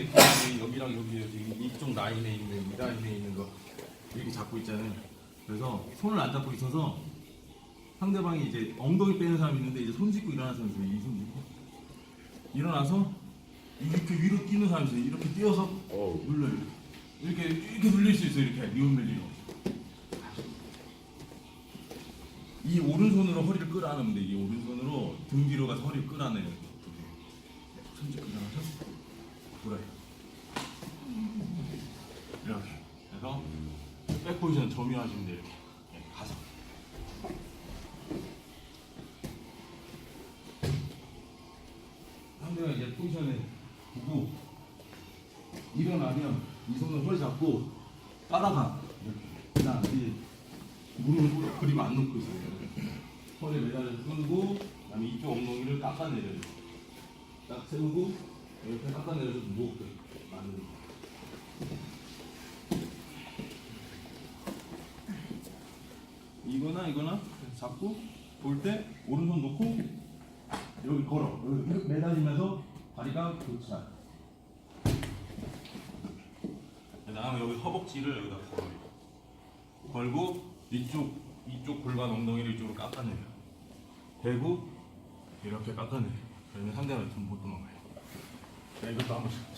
여기랑 여기 여기 이쪽 라인에 있는 이 라인에 있는 거 이렇게 잡고 있잖아요. 그래서 손을 안 잡고 있어서 상대방이 이제 엉덩이 빼는 사람이 있는데 이제 손 짚고 일어나는 사람이 있어요. 이손 짚고 일어나서 이렇게 위로 뛰는 사람이 있어요. 이렇게 뛰어서 어. 눌러요. 이렇게 이렇게 눌릴 수 있어요. 이렇게 리온 멜리로. 이 오른손으로 허리를 끌어안으면 돼. 이 오른손으로 등 뒤로 가서 허리를 끌어안아요. 손 짚고 돌아요. 이렇게. 그래서 백 포지션 점유하시면 돼요. 예, 가서. 상대가 이제 포지션에 두고 일어나면 이 손을 허리 잡고 따라가. 이렇게. 무릎을 그리고 안 놓고 있어요. 이렇게. 허리에 매달려서 끌고 그다음에 이쪽 엉덩이를 깎아내려요. 딱 세우고 이렇게 깎아내려서 누웠게. 만드는 거예요. 이거나 이거나 잡고 볼 때 오른손 놓고 여기 걸어. 여기 매달리면서 다리가 교차 그다음에 여기 허벅지를 여기다 걸어요 걸고 이쪽 이쪽 골반 엉덩이를 이쪽으로 깎아내요 대고 이렇게 깎아내요 그러면 상대가 좀못 도망가요 那个咱们。